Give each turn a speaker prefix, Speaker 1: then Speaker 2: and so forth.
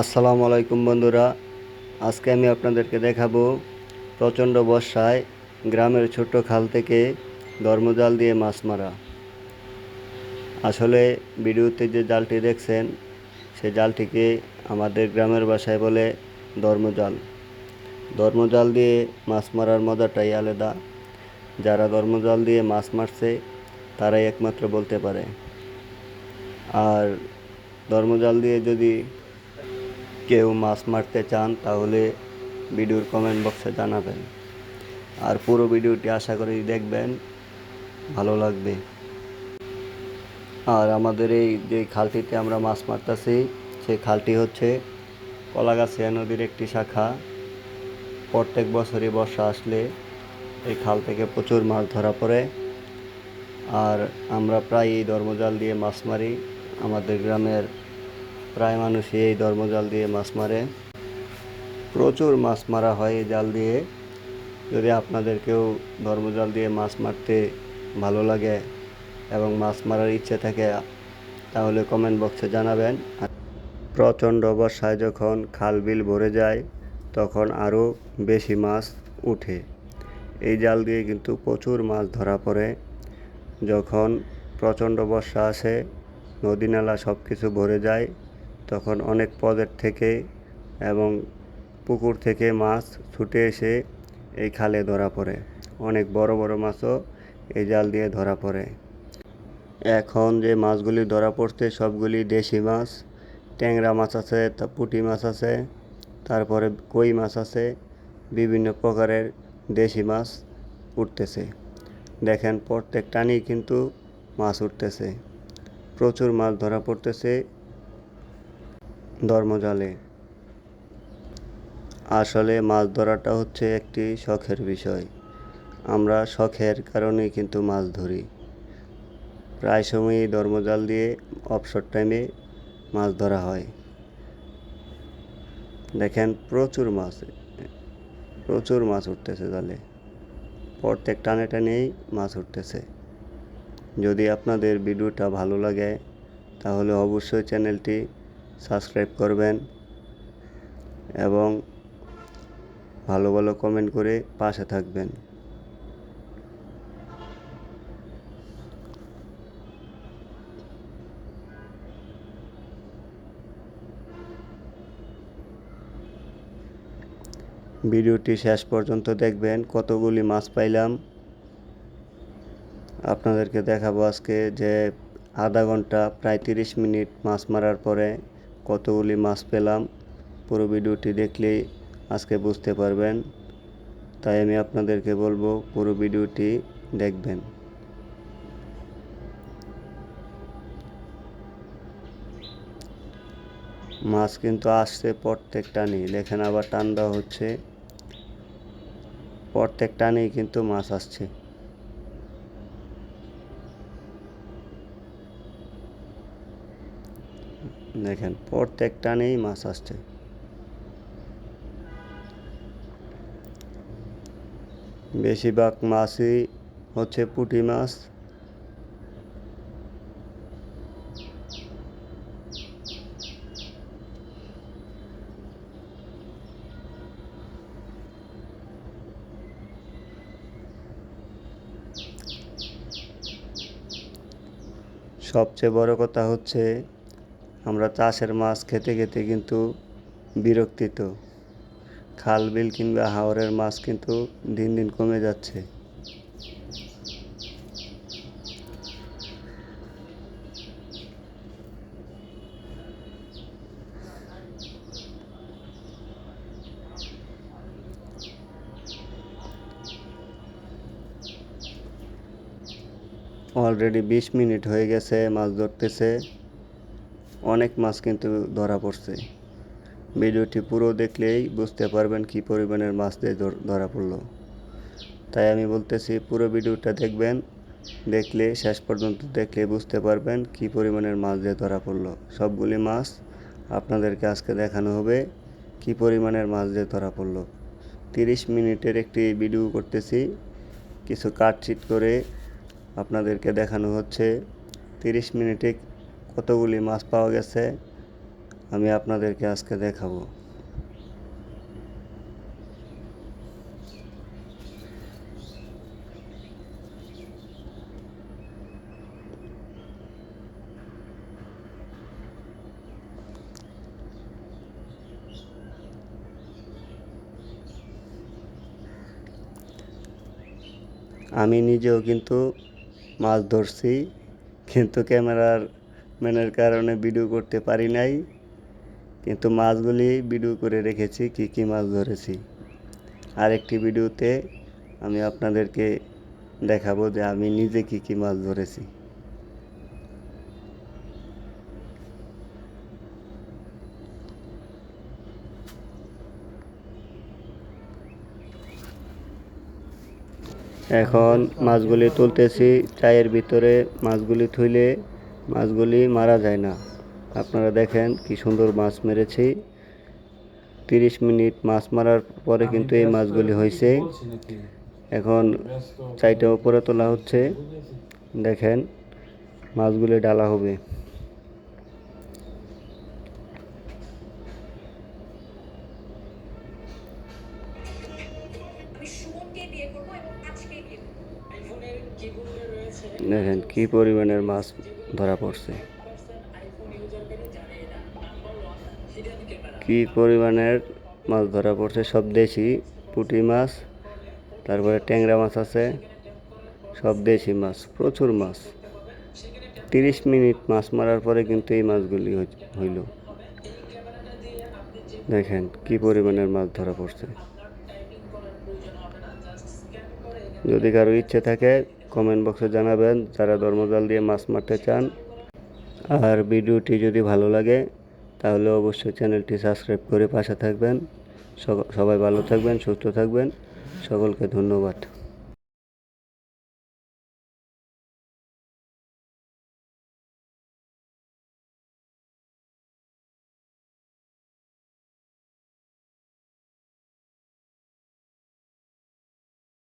Speaker 1: আসসালামু আলাইকুম বন্ধুরা। আজকে আমি আপনাদেরকে দেখাবো প্রচণ্ড বর্ষায় গ্রামের ছোট্ট খাল থেকে ধর্মজাল দিয়ে মাছ মারা। আসলে ভিডিওতে যে জালটি দেখছেন, সে জালটিকে আমাদের গ্রামের বাসায় বলে ধর্মজাল ধর্মজাল দিয়ে মাছ মারার মজাটাই আলাদা। যারা ধর্মজাল দিয়ে মাছ মারছে, তারাই একমাত্র বলতে পারে। আর ধর্মজাল দিয়ে যদি কেউ মাছ মারতে চান, তাহলে ভিডিওর কমেন্ট বক্সে জানাবেন। আর পুরো ভিডিওটি আশা করি দেখবেন, ভালো লাগবে। আর আমাদের এই যে খালটিতে আমরা মাছ মারতেছি সেই খালটি হচ্ছে কলাগাছিয়া নদীর একটি শাখা। প্রত্যেক বছরই বর্ষা আসলে এই খাল থেকে প্রচুর মাছ ধরা পড়ে। আর আমরা প্রায় এই ধর্মজাল দিয়ে মাছ মারি। আমাদের গ্রামের প্রায় মানুষই এই ধর্মজাল দিয়ে মাছ মারে। প্রচুর মাছ মারা হয় এই জাল দিয়ে। যদি আপনাদেরকেও ধর্মজাল দিয়ে মাছ মারতে ভালো লাগে এবং মাছ মারার ইচ্ছে থাকে, তাহলে কমেন্ট বক্সে জানাবেন। প্রচণ্ড বর্ষায় যখন খাল বিল ভরে যায়, তখন আরও বেশি মাছ উঠে। এই জাল দিয়ে কিন্তু প্রচুর মাছ ধরা পড়ে। যখন প্রচণ্ড বর্ষা আসে, নদী নালা সব কিছু ভরে যায় তখন অনেক পদের থেকে এবং পুকুর থেকে মাছ ছুটে এসে এই খালে ধরা পড়ে। অনেক বড় বড় মাছও এই জাল দিয়ে ধরা পড়ে। এখন যে মাছগুলি ধরা পড়ছে, সবগুলি দেশি মাছ। ট্যাংরা মাছ আছে পুঁটি মাছ আছে, তারপরে কই মাছ আছে, বিভিন্ন প্রকারের দেশি মাছ উঠতেছে। দেখেন প্রত্যেক টানেই কিন্তু মাছ উঠতেছে। প্রচুর মাছ ধরা পড়তেছে ধর্মজালে। আসলে মাছ ধরাটা হচ্ছে একটি শখের বিষয়। আমরা শখের কারণেই কিন্তু মাছ ধরি। প্রায় সময়ই ধর্মজাল দিয়ে অবসর টাইমে মাছ ধরা হয়। দেখেন, প্রচুর মাছ প্রচুর মাছ উঠতেছে জালে। প্রত্যেক টানে টানেই মাছ উঠতেছে। যদি আপনাদের ভিডিওটা ভালো লাগে, তাহলে অবশ্যই চ্যানেলটি সাবস্ক্রাইব করবেন এবং ভালো ভালো কমেন্ট করে পাশে থাকবেন। ভিডিওটি শেষ পর্যন্ত দেখবেন, কতগুলি মাছ পাইলাম। আপনাদেরকে দেখাবো আজকে যে আধা ঘণ্টা, প্রায় তিরিশ মিনিট মাছ মারার পরে কতগুলি মাছ পেলাম, পুরো ভিডিওটি দেখলেই আজকে বুঝতে পারবেন। তাই আমি আপনাদেরকে বলব, পুরো ভিডিওটি দেখবেন। মাছ কিন্তু আসছে প্রত্যেক টানেই দেখেন আবার টান দেওয়া হচ্ছে। প্রত্যেক টানেই কিন্তু মাছ আসছে। দেখেন প্রত্যেক টানেই মাছ আসছে। বেশিরভাগ মাছই হচ্ছে পুঁটি মাছ। সবচেয়ে বড় কথা হচ্ছে আমরা চাষের মাছ খেতে খেতে কিন্তু বিরক্তিত খাল, বিল কিংবা হাওরের মাছ কিন্তু দিন দিন কমে যাচ্ছে। অলরেডি বিশ মিনিট হয়ে গেছে, মাছ ধরতেছে। অনেক মাছ কিন্তু ধরা পড়ছে। ভিডিওটি পুরো দেখলেই বুঝতে পারবেন কি পরিমাণের মাছ দিয়ে ধরা পড়ল। তাই আমি বলতেছি, পুরো ভিডিওটা দেখবেন, দেখলে, শেষ পর্যন্ত দেখলে বুঝতে পারবেন কি পরিমাণের মাছ দিয়ে ধরা পড়ল। সবগুলি মাছ আপনাদেরকে আজকে দেখানো হবে কি পরিমাণের মাছ দিয়ে ধরা পড়ল। তিরিশ মিনিটের একটি ভিডিও করতেছি। কিছু কাটছিট করে আপনাদেরকে দেখানো হচ্ছে। তিরিশ মিনিটে কতগুলি মাছ পাওয়া গেছে, আমি আপনাদেরকে আজকে দেখাবো। আমি নিজেও কিন্তু মাছ ধরছি, কিন্তু ক্যামেরার ম্যানের কারণে ভিডিও করতে পারি নাই, কিন্তু মাছগুলি ভিডিও করে রেখেছি, কী কী মাছ ধরেছি। আরেকটি ভিডিওতে আমি আপনাদেরকে দেখাবো যে আমি নিজে কী কী মাছ ধরেছি। এখন মাছগুলি তুলতেছি, চায়ের ভিতরে মাছগুলি থইলে মাছগুলি মারা যায় না। আপনারা দেখেন কি সুন্দর মাছ মেরেছি। তিরিশ মিনিট মাছ মারার পরে কিন্তু এই মাছগুলি হয়েছে। এখন চাইটা উপরে তোলা হচ্ছে। দেখেন মাছগুলি ডালা হবে। দেখেন কি পরিমাণের মাছ ধরা পড়ছে। কি পরিমাণের মাছ ধরা পড়ছে? সব দেশি পুঁটি মাছ, তারপরে ট্যাংরা মাছ আছে। সব দেশি মাছ, প্রচুর মাছ। তিরিশ মিনিট মাছ মারার পরে কিন্তু এই মাছগুলি হই- হইল। দেখেন কি পরিমাণের মাছ ধরা পড়ছে। যদি কারও ইচ্ছে থাকে কমেন্ট বক্সে জানাবেন যারা ধর্মজাল দিয়ে মাছ মারতে চান। আর ভিডিওটি যদি ভালো লাগে, তাহলে অবশ্যই চ্যানেলটি সাবস্ক্রাইব করে পাশে থাকবেন। সব- সবাই ভালো থাকবেন, সুস্থ থাকবেন। সকলকে ধন্যবাদ।